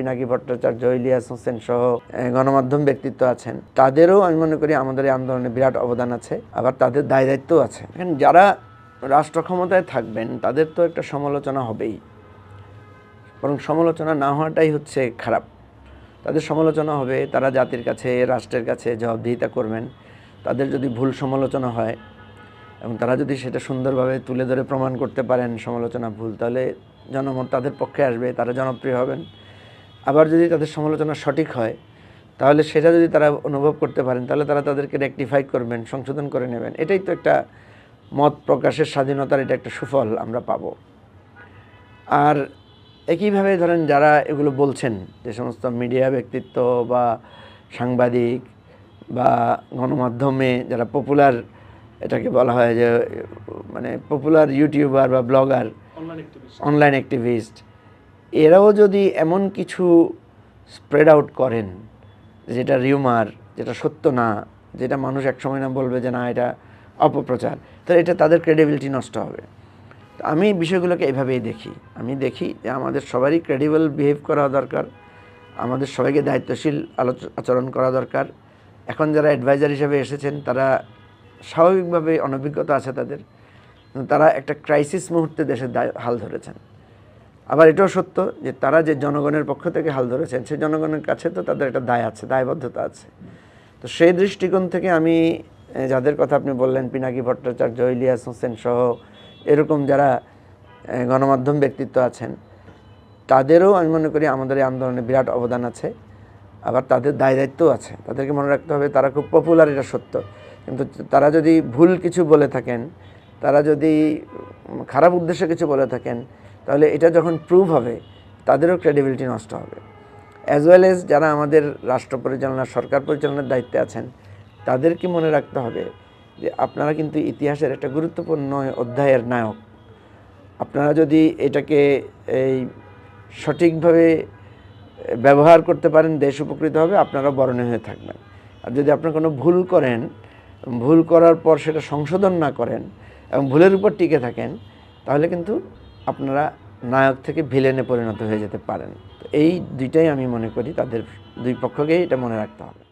পিনাকি ভট্টাচার্য, ইলিয়াস হোসেন সহ গণমাধ্যম ব্যক্তিত্ব আছেন। তাদেরও আমি মনে করি আমাদের এই আন্দোলনে বিরাট অবদান আছে, আবার তাদের দায় দায়িত্বও আছে। এখন যারা রাষ্ট্র ক্ষমতায় থাকবেন, তাদের তো একটা সমালোচনা হবেই। বরং সমালোচনা না হওয়াটাই হচ্ছে খারাপ। তাদের সমালোচনা হবে, তারা জাতির কাছে, রাষ্ট্রের কাছে জবাবদিহিতা করবেন। তাদের যদি ভুল সমালোচনা হয়, এবং তারা যদি সেটা সুন্দরভাবে তুলে ধরে প্রমাণ করতে পারেন সমালোচনা ভুল, তাহলে জনমত তাদের পক্ষে আসবে, তারা জনপ্রিয় হবেন। আবার যদি তাদের সমালোচনা সঠিক হয় তাহলে সেটা যদি তারা অনুভব করতে পারেন তাহলে তারা তাদেরকে রেকটিফাই করবেন সংশোধন করে নেবেন। এটাই তো একটা মত প্রকাশের স্বাধীনতার এটা একটা সুফল আমরা পাবো। আর একইভাবে ধরেন যারা এগুলো বলছেন যে সমস্ত মিডিয়া ব্যক্তিত্ব বা সাংবাদিক বা গণমাধ্যমে যারা পপুলার এটাকে বলা হয় যে মানে পপুলার ইউটিউবার বা ব্লগার অনলাইন অ্যাক্টিভিস্ট এরাও যদি এমন কিছু স্প্রেড আউট করেন, যেটা রিউমার যেটা সত্য না, যেটা মানুষ এক সময় না বলবে যে না, এটা অপপ্রচার, তাহলে এটা তাদের ক্রেডিবিলিটি নষ্ট হবে। তো আমি বিষয়গুলোকে এভাবেই দেখি। আমি দেখি যে আমাদের সবারই ক্রেডিবল বিহেভ করা দরকার, আমাদের সবাইকে দায়িত্বশীল আলোচ- আচরণ করা দরকার। এখন যারা অ্যাডভাইজার হিসেবে এসেছেন, তারা স্বাভাবিকভাবে অনভিজ্ঞতা আছে তাদের। তারা একটা ক্রাইসিস মুহূর্তে দেশের হাল ধরেছেন। আবার এটাও সত্য যে তারা যে জনগণের পক্ষ থেকে হাল ধরেছেন সেই জনগণের কাছে তো তাদের একটা দায় আছে, দায়বদ্ধতা আছে। তো সেই দৃষ্টিকোণ থেকে আমি যাদের কথা আপনি বললেন, পিনাকি ভট্টাচার্য, ইলিয়াস হোসেন সহ এরকম যারা গণমাধ্যম ব্যক্তিত্ব আছেন, তাদেরও আমি মনে করি আমাদের এই আন্দোলনে বিরাট অবদান আছে। আবার তাদের দায় দায়িত্বও আছে। তাদেরকে মনে রাখতে হবে তারা খুব পপুলার এটা সত্য। কিন্তু তারা যদি ভুল কিছু বলে থাকেন তারা যদি খারাপ উদ্দেশ্যে কিছু বলে থাকেন, তাহলে এটা যখন প্রুভ হবে, তাদেরও ক্রেডিবিলিটি নষ্ট হবে। অ্যাজ ওয়েল এজ যারা আমাদের রাষ্ট্র পরিচালনা, সরকার পরিচালনার দায়িত্বে আছেন তাদেরকে মনে রাখতে হবে যে আপনারা কিন্তু ইতিহাসের একটা গুরুত্বপূর্ণ অধ্যায়ের নায়ক। আপনারা যদি এটাকে এই সঠিকভাবে ব্যবহার করতে পারেন, দেশ উপকৃত হবে আপনারা বরণীয় হয়ে থাকবেন। আর যদি আপনারা কোনো ভুল করেন, ভুল করার পর সেটা সংশোধন না করেন এবং ভুলের উপর টিকে থাকেন, তাহলে কিন্তু আপনারা নায়ক থেকে ভিলেনে পরিণত হয়ে যেতে পারেন। তো এই দুইটাই আমি মনে করি, তাদের দুই পক্ষকেই এটা মনে রাখতে হবে।